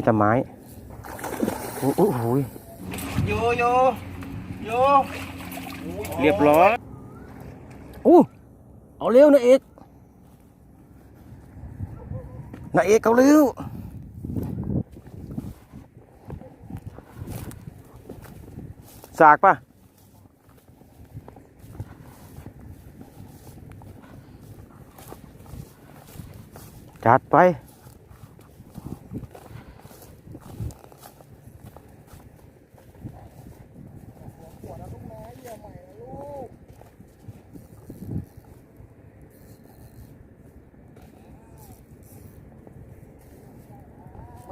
มีแต่ไม้โอ้โหโอ้โหอยู่อยู่อยู่เรียบร้อยอู้เอาเร็วนะเอกนะเอกเอาเร็วสากปะจัดไป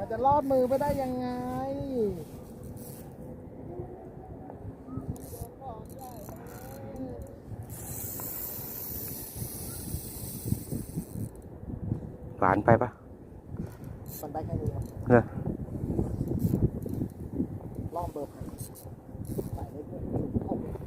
จะรอดมือไปได้ยังไงหวานไปปะมันได้แค่นี้ครับเหรอล่อมเบอร์พันใส่ได้เพื่อน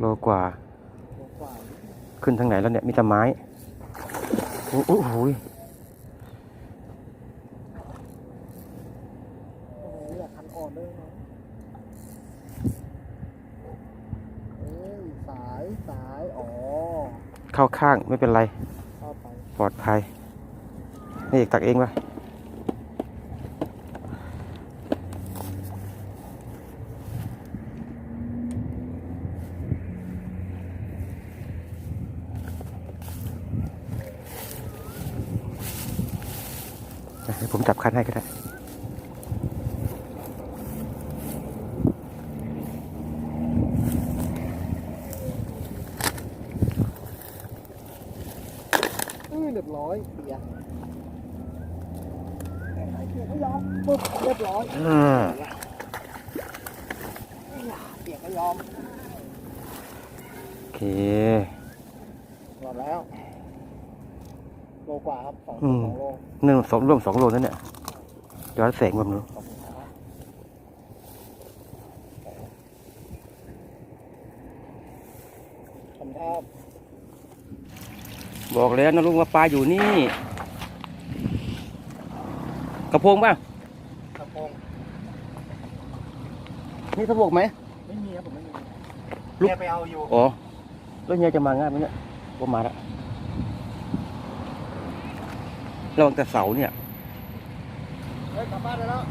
โลกว่ากว่า ขึ้นทางไหนแล้วเนี่ย มีแต่ไม้ โอ้โหโอ้โหนี่แหละคันอ่อนด้วยนะเอ้ยสายสายอ๋อเข้าข้างไม่เป็นไรเข้าไปปลอดภัย นี่เอกตักเองปะ ผมจับคันให้ก็ได้เอ้ยเรียบร้อยเปียกไอ้เปียกไม่ยอมปึ๊บเรียบร้อยอืมเปียกไม่ยอม โอเคหมดแล้ว โลกว่าครับสองอืม สองโลหนึ่งสองร่วมสองโลนั่นเนี่ยย้อนแสงแบบนี้ขอบคุณครับทำท่าบอกแล้วนะลุงว่าปลาอยู่นี่ กระพงป่ะ กระโปงนี่กระพงไหม ไม่มีครับผมไม่มีลูก แกไปเอาอยู่ อ๋อแล้วเฮียจะมาง่ายไหมเนี่ยว่ามาแล้ว ระวังแต่เสาเนี่ยเฮ้ยกลับบ้านได้แล้ว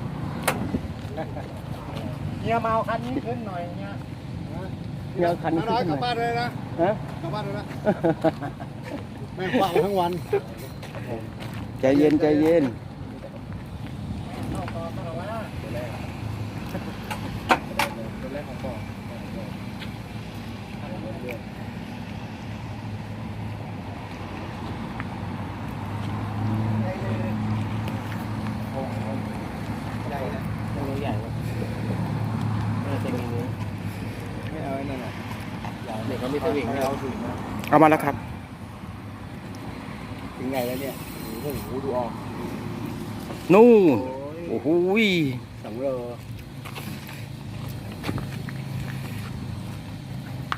เฮียเมาคันนี้ขึ้นหน่อยเฮียเฮียเอาคันนี้ขึ้นน้อยหกน่ลัอบยบ้านเลยนะฮะกลับบ้านเลยนะแม่งว่างทั้งวันใจเย็นใจเย็น ตัวแรกของบ่อใหญ่นะ ตัวใหญ่น่าจะมีเนื้อ ไม่เอาไอ้นั่นน่ะ เด็กเขาไม่สวิงไม่ไม่เอาเอาถึงนะเอามาแล้วครับ ถึงไงแล้วเนี่ยโอ้โหดูออกนู่นโอ้ยโอ้โหสองโล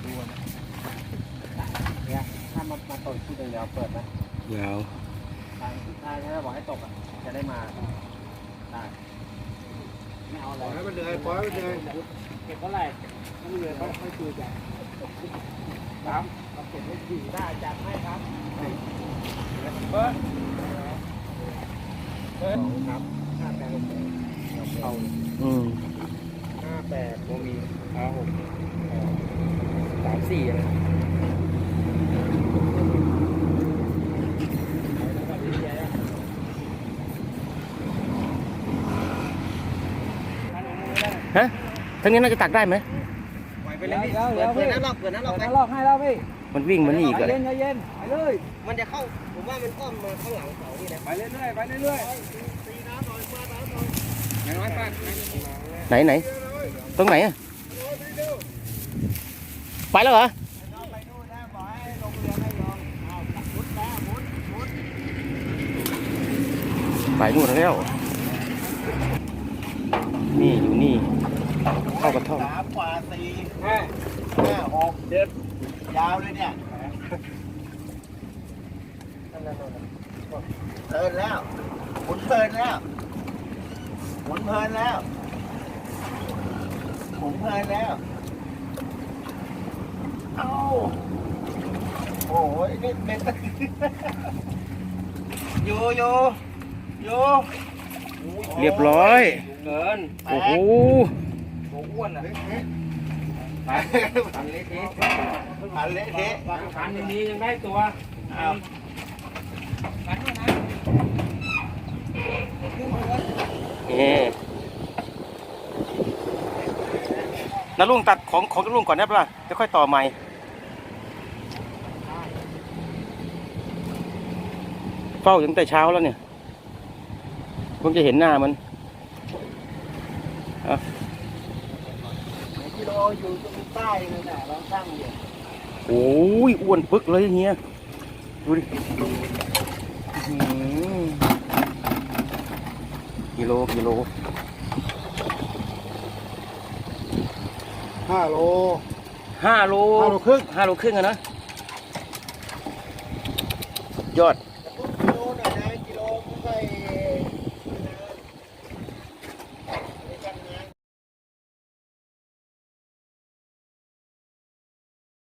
ดูนะเนี่ยถ้ามามาตกที่ตรงเดียวเปิดนะยาวทางทางถ้าบอกให้ตกอะจะได้มาได้ไม่เอาอะไรปล่อยให้มันเดือยปล่อยให้มันเดือยเก็บเท่าไหร่ถ้าไม่เหลือก็ค่อยคุยกัน ครับเราเก็บไว้ดีได้จัดให้ครับเบิร์ดเบิร์ดครับห้าแปดหกเอาอืมห้าแปดโมมีห้าหกสามสี่อะไรฮะทั้งนี้น่าจะตักได้ไหม เลยพี่เปิดเปิดน้าลอกเปิดน้าลอกไปลอกให้แล้วพี่มันวิ่งมันหนีกันเย็นเย็นไปเลยมันจะเข้าผมว่ามันก้มมาข้างหลังเสานี่แะไปเรื่อยๆไปเรื่อยๆตีน้ำหน่อยฟาน้ำหน่อยอย่างนไหนไหนตรงไหนอะไปแล้วเหรอไปนู่นแล้ว นี่อยู่นี่ เข้ากระท่อมสามกว่าสี่ห้าห้าหกเจ็ดยาวเลยเนี่ยเพลินแล้วหมุนเพลินแล้วหมุนเพลินแล้วหมุนเพลินแล้วเอ้าโอ้ยนี่เป็นอยู่อยู่อยู่เรียบร้อย เกินโอ้โหตัว อ้วนอะเละเทะไปทำเละเทะอันเละเทะขันอย่างนี้ยังได้ตัวเอาขันด้วยนะนี่นาลุงตัดของของนาลุงก่อนได้ปะล่ะจะค่อยต่อใหม่เฝ้าตั้งแต่เช้าแล้วเนี่ยเพิ่งจะเห็นหน้ามัน กิโลอยู่ตรงใต้เลยน่ะเราตั้งอยู่โอ้ยอ้วนปึกเลยเฮียดูดิอื้อหือกิโลกิโลห้าโล ห้าโลห้าโลครึ่ง ห้าโลครึ่งอะนะยอด